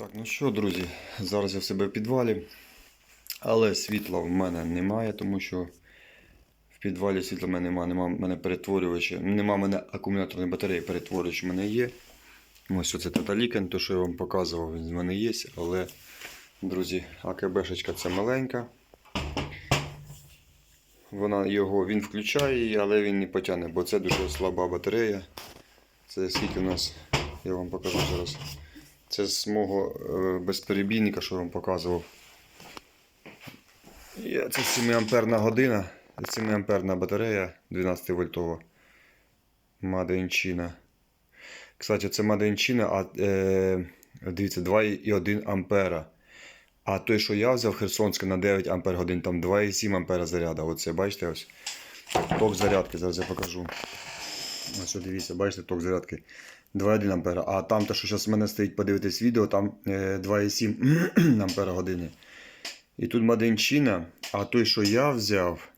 Так, ну що, друзі, зараз я в себе в підвалі, але світла в мене немає, тому що в підвалі світла в мене немає, нема мене перетворювача, нема мене акумуляторної батареї, перетворювач в мене є. Ось оце Таталікен, то що я вам показував, він в мене є, але, друзі, АКБшечка це маленька. Вона його, він включає але він не потягне, бо це дуже слаба батарея. Це скільки у нас, я вам покажу зараз. Це з мого е, безперебійника, що я вам показував. Це 7 амперна година, 7 амперна батарея 12 вольтова. China. Кстати, це in а е, дивіться, 2,1 ампера. А той, що я взяв Херсонське на 9 ампер годин, там 2,7 ампера заряда. Оце, бачите, ось. Ток зарядки, зараз я покажу. Ось дивіться, бачите, ток зарядки 2,1 ампера. А там те, що зараз в мене стоїть, подивитись відео, там е, 2,7 ампера години. І тут China, а той, що я взяв,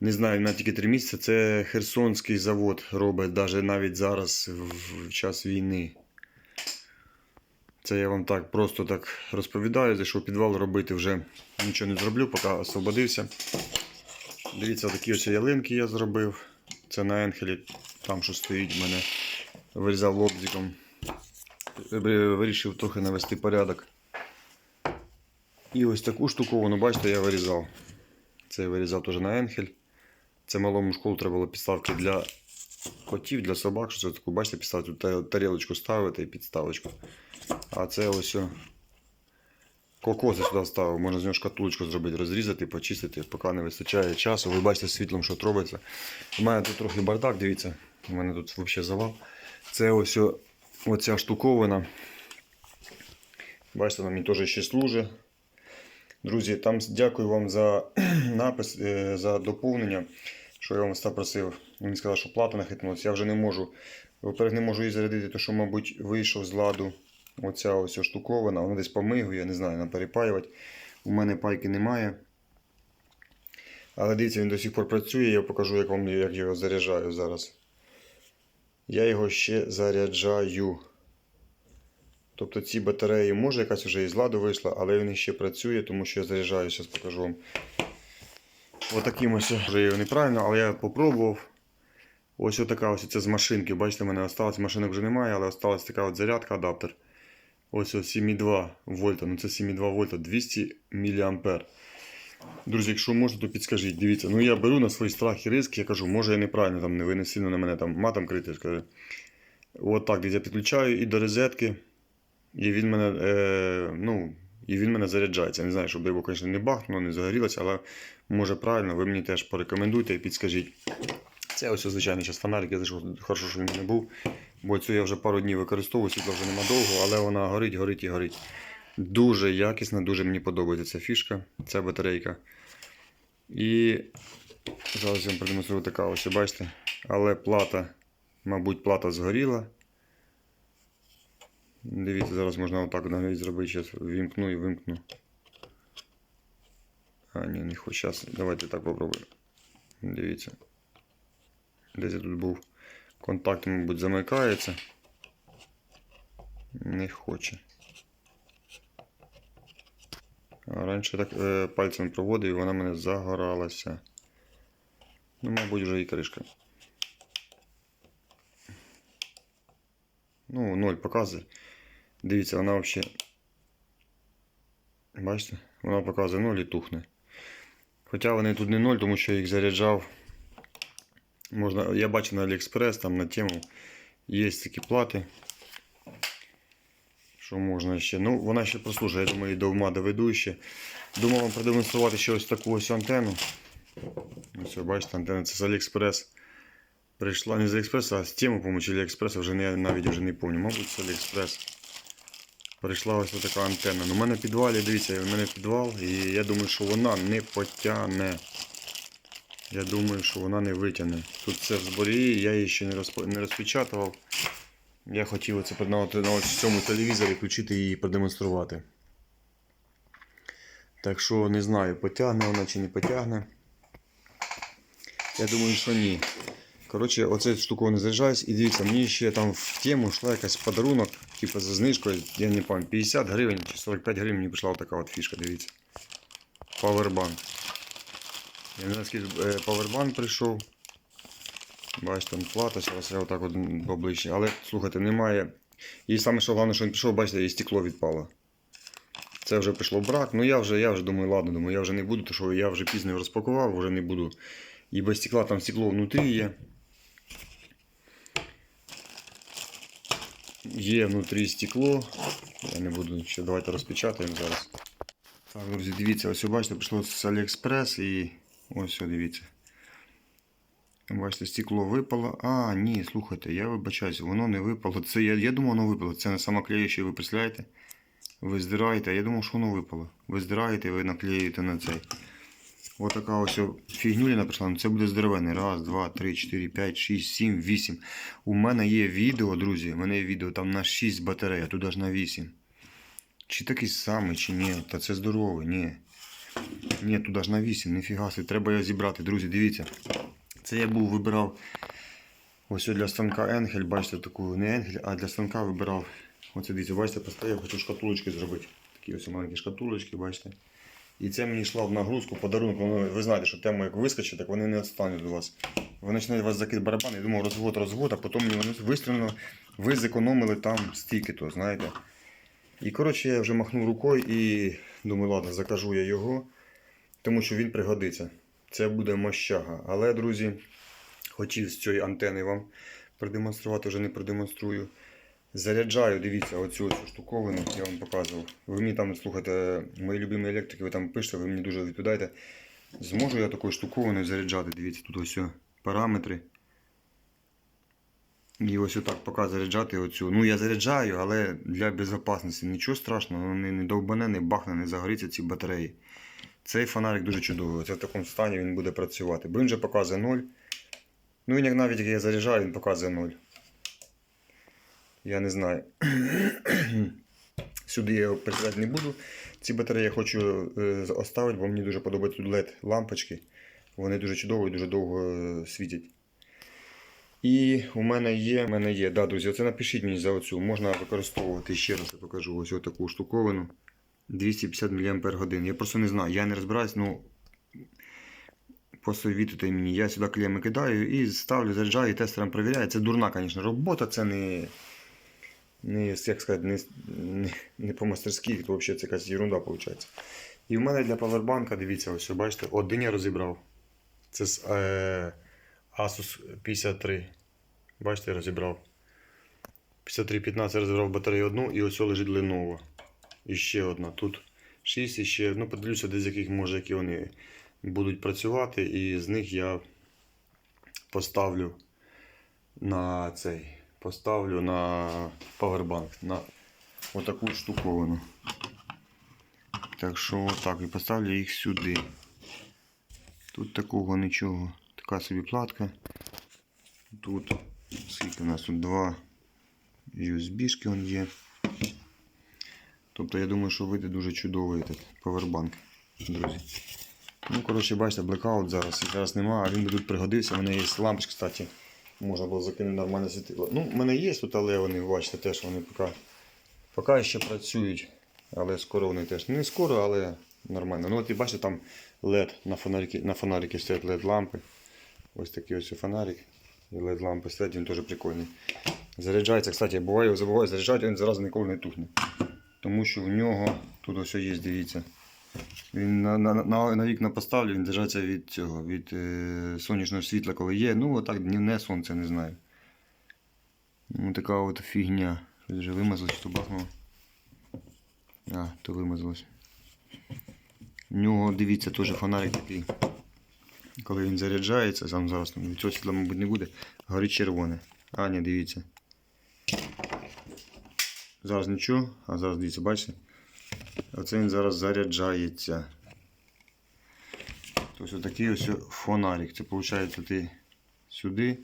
не знаю, на тільки 3 місяці, це Херсонський завод робить, навіть навіть зараз в, час війни. Це я вам так просто так розповідаю, зайшов підвал робити вже нічого не зроблю, поки освободився. Дивіться, такі ось ялинки я зробив. Це на енхелі, там що стоїть в мене. Вирізав лобзиком. Вирішив трохи навести порядок. І ось таку штуковину, бачите, я вирізав. Це я вирізав теж на енхель. Це малому школу треба було підставки для котів, для собак. Що це таку, бачите, підставити тарілочку ставити і підставочку. А це ось кокоси сюди ставив. Можна з нього шкатулочку зробити, розрізати, почистити, поки не вистачає часу. Ви бачите світлом, що робиться. У мене тут трохи бардак, дивіться. У мене тут взагалі завал. Це ось оця штуковина. Бачите, вона мені теж ще служить. Друзі, там дякую вам за напис, е, за доповнення, що я вам просив. Він сказав, що плата нахитнулася. Я вже не можу. Во-первых, не можу її зарядити, тому що, мабуть, вийшов з ладу оця ось штуковина. Вона десь помигує, не знаю, нам перепаювати. У мене пайки немає. Але дивіться, він до сих пор працює, я покажу, як вам як його заряджаю зараз. Я його ще заряджаю. Тобто ці батареї, може якась вже із ладу вийшла, але він ще працює, тому що я заряджаю, зараз покажу вам. Отаким ось вже його неправильно, але я попробував. Ось така ось це з машинки. Бачите, в мене осталось, машинок вже немає, але осталась така от зарядка, адаптер. Ось ось 7,2 вольта. Ну це 7,2 вольта, 200 мА. Друзі, якщо можете, то підскажіть. Дивіться, ну я беру на свій страх і ризик, я кажу, може я неправильно, там, не ви не сильно на мене там матом крити, скажи. От так, десь я підключаю і до розетки. І він мене, е, ну, і він мене заряджається. Не знаю, щоб його, звісно, не бахнуло, не загорілося, але може правильно, ви мені теж порекомендуйте і підскажіть. Це ось звичайний зараз фонарик, я зайшов, хорошо, що він не був. Бо цю я вже пару днів використовую, світла вже нема довго, але вона горить, горить і горить. Дуже якісна, дуже мені подобається ця фішка, ця батарейка. І зараз я вам продемонструю така ось, бачите. Але плата, мабуть, плата згоріла. Дивіться, зараз можна отак навіть зробити. Зараз вімкну і вимкну. А, ні, не хочу. Зараз давайте так попробуємо. Дивіться. Десь я тут був. Контакт, мабуть, замикається. Не хоче. А раніше так е, пальцем проводив і вона мене загоралася. Ну, мабуть, вже і кришка. Ну, ноль показує. Дивіться, вона взагалі. Бачите? Вона показує 0 і тухне. Хоча вони тут не 0, тому що їх заряджав. Можна, я бачу на Aliexpress, там на тему є такі плати. Що можна ще? Ну, вона ще прослужує, я думаю, до ума доведу ще. Думав вам продемонструвати ще ось таку ось антенну. Ось, бачите, антенна це з Aliexpress. Прийшла не з Aliexpress, а з тему, по-моєму, чи вже не, навіть вже не пам'ятаю. Мабуть, з Aliexpress. Прийшла ось така антенна. Ну, у мене підвалі, дивіться, у мене підвал, і я думаю, що вона не потягне. Я думаю, що вона не витягне. Тут все в зборі, я її ще не розпечатував. Я хотів це на, цьому телевізорі включити і продемонструвати. Так що не знаю, потягне вона чи не потягне. Я думаю, що ні. Коротше, оце штуку не заряджаюсь. І дивіться, мені ще там в тему йшла якась подарунок, типу за знижкою, я не пам'ятаю, 50 гривень чи 45 гривень мені прийшла така от фішка, дивіться. Powerbank. Я не знаю, скільки е, Powerbank прийшов. Бачите, там плата, зараз я отак от поближче. Але слухайте, немає. І саме що головне, що він пішов, бачите, і стекло відпало. Це вже пішло брак. Ну я вже, я вже думаю, ладно, думаю, я вже не буду, тому що я вже пізно розпакував, вже не буду. І без стекла там стекло внутрі є. Є внутрі стекло. Я не буду ще давайте розпечатаємо зараз. Так, друзі, дивіться, ось бачите, прийшло з Aliexpress і ось дивіться. Бачите, стекло випало. А, ні, слухайте, я вибачаюся, воно не випало. Це я, я думав, воно випало. Це не самоклеюче, ви представляєте? Ви здираєте, а я думав, що воно випало. Ви здираєте, ви наклеюєте на цей. Ось така ось фігнюліна прийшла. Ну, Це буде здоровенний. Раз, два, три, чотири, п'ять, шість, сім, вісім. У мене є відео, друзі. У мене є відео там на 6 батарей, а тут аж на 8. Чи такий самий, чи ні? Та це здоровий, ні. Ні, тут аж на 8, ніфіга. Треба його зібрати. Друзі, дивіться. Це я був вибирав ось для станка Енгель, бачите, таку не Енгель, а для станка вибирав. Оце дивіться, бачите, поставив, хочу шкатулочки зробити. Такі ось маленькі шкатулочки, бачите. І це мені йшло в нагрузку, подарунок. Ви знаєте, що тема як вискочить, так вони не відстануть до вас. Вони починають вас закид барабан, я думав, розвод, розвод, а потім мені вони вистрілено, ви зекономили там стільки то, знаєте. І коротше я вже махнув рукою і думаю, ладно, закажу я його, тому що він пригодиться. Це буде мощага. Але, друзі, хотів з цієї антени вам продемонструвати, вже не продемонструю. Заряджаю, дивіться, оцю, оцю штуковину, я вам показував. Ви мені там, слухайте, мої любимі електрики, ви там пишете, ви мені дуже відповідаєте. Зможу я такою штуковиною заряджати? Дивіться, тут ось параметри. І ось отак поки заряджати оцю. Ну я заряджаю, але для безпечності нічого страшного, не, не довбане, не бахне, не загоріться ці батареї. Цей фонарик дуже чудовий. Це в такому стані він буде працювати. Бо показує 0. Ну він як навіть як я заряджаю, він показує 0. Я не знаю. Сюди я його прикидати не буду. Ці батареї я хочу е, оставити, бо мені дуже подобаються тут LED лампочки. Вони дуже чудово і дуже довго е, світять. І у мене є, у мене є, да, друзі, оце напишіть мені за оцю. Можна використовувати ще раз, я покажу ось таку штуковину. 250 мАч. Я просто не знаю, я не розбираюсь, ну посовітуйте мені. Я сюди клеми кидаю і ставлю, заряджаю і тестером перевіряю. Це дурна, звісно, робота, це не, не як сказати, не, не, не по-мастерськи, то взагалі це якась ерунда виходить. І в мене для павербанка, дивіться, ось бачите, один я розібрав. Це з е, Asus 53. Бачите, я розібрав. 5315 розібрав батарею одну і ось лежить Lenovo. І ще одна. Тут 6 і ще. Ну, подивлюся, десь яких може, які вони будуть працювати. І з них я поставлю на цей. Поставлю на Powerbank. На отаку штуковину. Так що отак. І поставлю їх сюди. Тут такого нічого. Така собі платка. Тут скільки у нас тут два USB-шки є. Тобто я думаю, що вийде дуже чудовий этот повербанк, друзі. Ну, коротше, бачите, блекаут зараз. Їх зараз немає, а він би тут пригодився. У мене є лампочка, кстати. Можна було закинути нормальне світило. Ну, в мене є тут, але вони, бачите, теж вони поки, поки ще працюють. Але скоро вони теж. Не скоро, але нормально. Ну от і бачите, там LED на фонарики, на фонарики стоять LED лампи. Ось такий ось фонарик. І LED лампи стоять, він теж прикольний. Заряджається, кстати, буває, забуваю заряджати, він зразу ніколи не тухне. Тому що в нього тут ось є, дивіться. Він на, на, на, на вікна поставлю, він держаться від цього, від е, сонячного світла, коли є. Ну, отак днівне сонце, не знаю. Ну, така от фігня. Щось вже вимазалось, то бахнуло. А, то вимазалось. В нього, дивіться, теж фонарик такий. Коли він заряджається, сам зараз від цього світла, мабуть, не буде, горить червоне. А, ні, дивіться. Зараз нічого, а зараз дивіться, бачите? Оце він зараз заряджається. Тобто отакий ось фонарик. Це виходить ти сюди.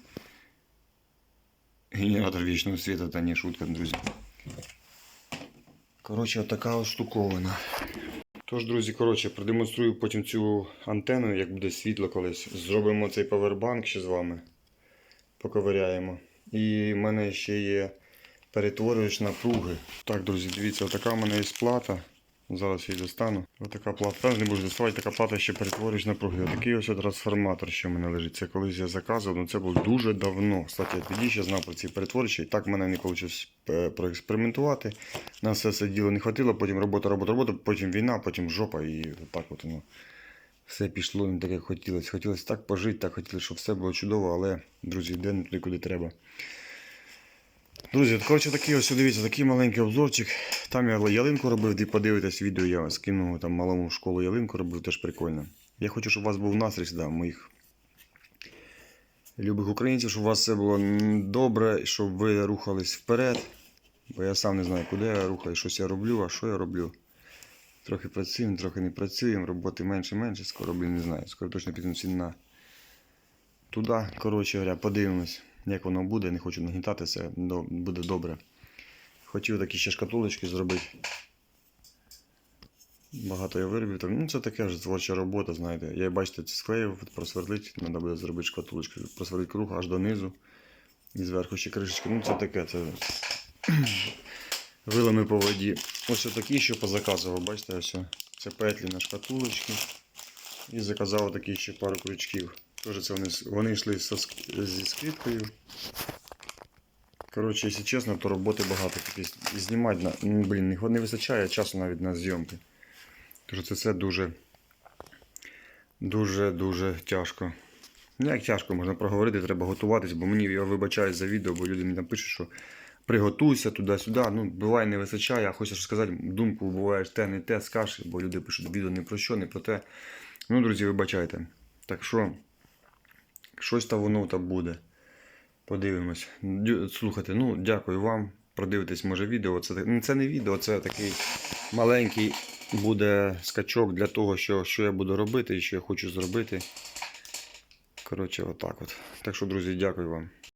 Генератор вічного світу, та не шутка, друзі. Коротше, отака ось штуковина. Тож, друзі, коротше, продемонструю потім цю антенну, як буде світло колись. Зробимо цей павербанк ще з вами. поковиряємо. І в мене ще є перетворювач напруги. Так, друзі, дивіться, отака в мене є плата. Зараз її достану. Отака плата. Не буду доставати, така плата ще перетворювач напруги. Отакий ось трансформатор, що в мене лежить. Це колись я заказував, але це було дуже давно. Кстати, я тоді ще знав про ці перетворювачі. І так в мене не вийшло е, проекспериментувати. На все це діло не хватило, потім робота, робота, робота, потім війна, потім жопа і так от воно. Все пішло не так, як хотілося. Хотілося так пожити, так хотілося, щоб все було чудово, але, друзі, йде не туди, куди треба. Друзі, коротше, такий ось, дивіться, такий маленький обзорчик. Там я ялинку робив, де подивитесь відео, я скинув там малому школу ялинку робив, теж прикольно. Я хочу, щоб у вас був настрій сюди, моїх любих українців, щоб у вас все було добре, щоб ви рухались вперед. Бо я сам не знаю, куди я рухаю, щось я роблю, а що я роблю. Трохи працюємо, трохи не працюємо, роботи менше, менше, скоро, блін, не знаю. Скоро точно всі на туди. Коротше говоря, подивимось, як воно буде. Не хочу нагнітати це, буде добре. Хотів такі ще шкатулочки зробити. Багато я виробив. Так, ну це таке вже творча робота, знаєте. Я бачите, це склеїв, просверлити, треба буде зробити шкатулочку, просверлити круг аж донизу. І зверху ще кришечки. Ну це таке, це вилами по воді. Ось такі ще позаказував, бачите, ось. Це петлі на шкатулочки. І заказав такі ще пару крючків. Тоже це вони, вони йшли со, зі скріткою. Коротше, якщо чесно, то роботи багато. І знімати, на, блін, не, вистачає часу навіть на зйомки. Тож це все дуже, дуже, дуже тяжко. Ну, як тяжко, можна проговорити, треба готуватись, бо мені я вибачаюсь за відео, бо люди мені напишуть, що приготуйся туди-сюди. Ну, буває, не вистачає, а хочеш сказати, думку буває те, не те, скажеш, бо люди пишуть відео не про що, не про те. Ну, друзі, вибачайте. Так що, щось та воно та буде. Подивимось. Слухайте, ну дякую вам. Продивитесь, може, відео. Це, ну, це не відео, це такий маленький буде скачок для того, що, що я буду робити і що я хочу зробити. Коротше, отак от. Так що, друзі, дякую вам.